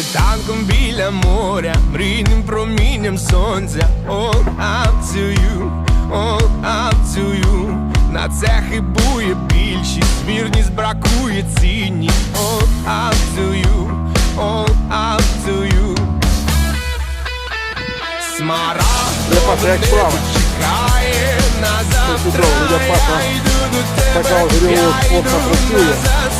світанком біля моря, мрійним промінням сонця, all up to you, all up to you. На це хибує більшість, вірність бракує цінність, all up to you, all up to you. Небо чекає на завтра, я йду до тебе, я йду назад,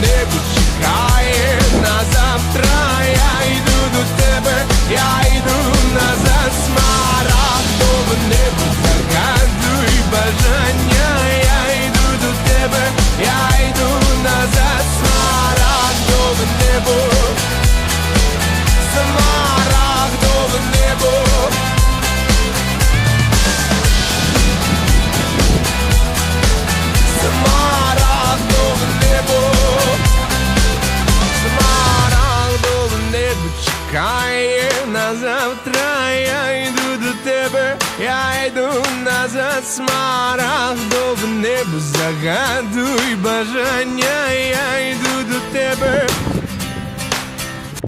Небо чекає на завтра, я йду до тебе, я йду назад, коли-небудь загадуй бажання, я йду до тебе, я завтра, я йду до тебе, я йду назад, смарагдове небо, загадуй бажання, я